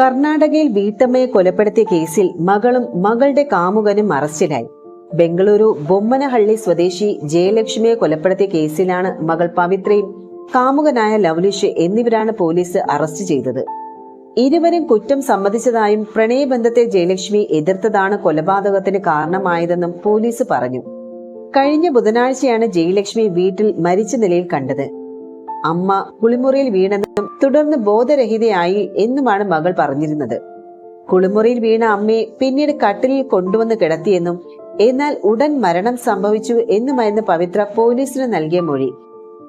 കർണാടകയിൽ വീട്ടമ്മയെ കൊലപ്പെടുത്തിയ കേസിൽ മകളും മകളുടെ കാമുകനും അറസ്റ്റിലായി. ബംഗളൂരു ബൊമ്മനഹള്ളി സ്വദേശി ജയലക്ഷ്മിയെ കൊലപ്പെടുത്തിയ കേസിലാണ് മകൾ പവിത്രയും കാമുകനായ ലവ്ലിഷ് എന്നിവരാണ് പോലീസ് അറസ്റ്റ് ചെയ്തത്. ഇരുവരും കുറ്റം സമ്മതിച്ചതായും പ്രണയബന്ധത്തെ ജയലക്ഷ്മി എതിർത്തതാണ് കൊലപാതകത്തിന് കാരണമായതെന്നും പോലീസ് പറഞ്ഞു. കഴിഞ്ഞ ബുധനാഴ്ചയാണ് ജയലക്ഷ്മി വീട്ടിൽ മരിച്ച നിലയിൽ കണ്ടത്. അമ്മ കുളിമുറിയിൽ വീണെന്നും തുടർന്ന് ബോധരഹിതയായി എന്നുമാണ് മകൾ പറഞ്ഞിരുന്നത്. കുളിമുറിയിൽ വീണ അമ്മയെ പിന്നീട് കട്ടിലിൽ കൊണ്ടുവന്ന് കിടത്തിയെന്നും എന്നാൽ ഉടൻ മരണം സംഭവിച്ചു എന്നുമായിരുന്നു പവിത്ര പോലീസിന് നൽകിയ മൊഴി.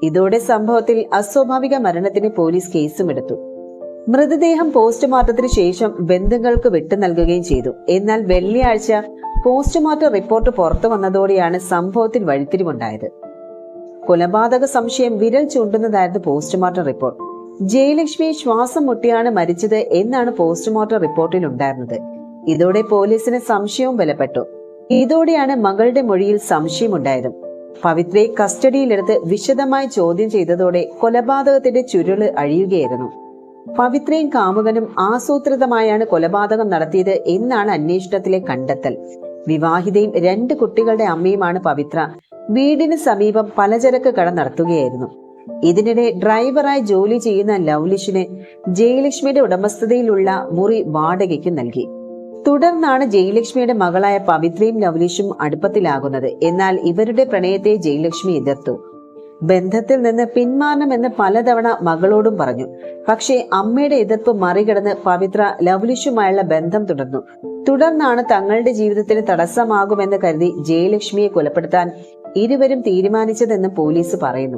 ഇതോടെ സംഭവത്തിൽ അസ്വാഭാവിക മരണത്തിന് പോലീസ് കേസും എടുത്തു. മൃതദേഹം പോസ്റ്റ്മോർട്ടത്തിന് ശേഷം ബന്ധുക്കൾക്ക് വിട്ടു നൽകുകയും ചെയ്തു. എന്നാൽ വെള്ളിയാഴ്ച പോസ്റ്റ്മോർട്ടം റിപ്പോർട്ട് പുറത്തു വന്നതോടെയാണ് സംഭവത്തിൽ വഴിത്തിരിവുണ്ടായത്. കൊലപാതക സംശയം വിരൽ ചൂണ്ടുന്നതായിരുന്നു പോസ്റ്റ്മോർട്ടം റിപ്പോർട്ട്. ജയലക്ഷ്മി ശ്വാസം മുട്ടിയാണ് മരിച്ചത് എന്നാണ് പോസ്റ്റ്മോർട്ടം റിപ്പോർട്ടിൽ ഉണ്ടായിരുന്നത്. ഇതോടെ പോലീസിന് സംശയവും ബലപ്പെട്ടു. ഇതോടെയാണ് മകളുടെ മൊഴിയിൽ സംശയം സംശയമുണ്ടായതും. പവിത്രയെ കസ്റ്റഡിയിലെടുത്ത് വിശദമായി ചോദ്യം ചെയ്തതോടെ കൊലപാതകത്തിന്റെ ചുരുൾ അഴിയുകയായിരുന്നു. പവിത്രയും കാമുകനും ആസൂത്രിതമായാണ് കൊലപാതകം നടത്തിയത് എന്നാണ് അന്വേഷണത്തിലെ കണ്ടെത്തൽ. വിവാഹിതയും രണ്ട് കുട്ടികളുടെ അമ്മയുമാണ് പവിത്ര. വീടിന് സമീപം പലചരക്ക് കട നടത്തുകയായിരുന്നു. ഇതിനിടെ ഡ്രൈവറായി ജോലി ചെയ്യുന്ന ലവ്ലിഷിന് ജയലക്ഷ്മിയുടെ ഉടമസ്ഥതയിലുള്ള മുറി വാടകയ്ക്ക് നൽകി. തുടർന്നാണ് ജയലക്ഷ്മിയുടെ മകളായ പവിത്രയും ലവ്ലിഷും അടുപ്പത്തിലാകുന്നത്. എന്നാൽ ഇവരുടെ പ്രണയത്തെ ജയലക്ഷ്മി എതിർത്തു. ബന്ധത്തിൽ നിന്ന് പിന്മാറണമെന്ന് പലതവണ മകളോടും പറഞ്ഞു. പക്ഷേ അമ്മയുടെ എതിർപ്പ് മറികടന്ന് പവിത്ര ലവ്ലിഷുമായുള്ള ബന്ധം തുടർന്നു. തുടർന്നാണ് തങ്ങളുടെ ജീവിതത്തിന് തടസ്സമാകുമെന്ന് കരുതി ജയലക്ഷ്മിയെ കൊലപ്പെടുത്താൻ ഇരുവരും തീരുമാനിച്ചതെന്ന് പോലീസ് പറയുന്നു.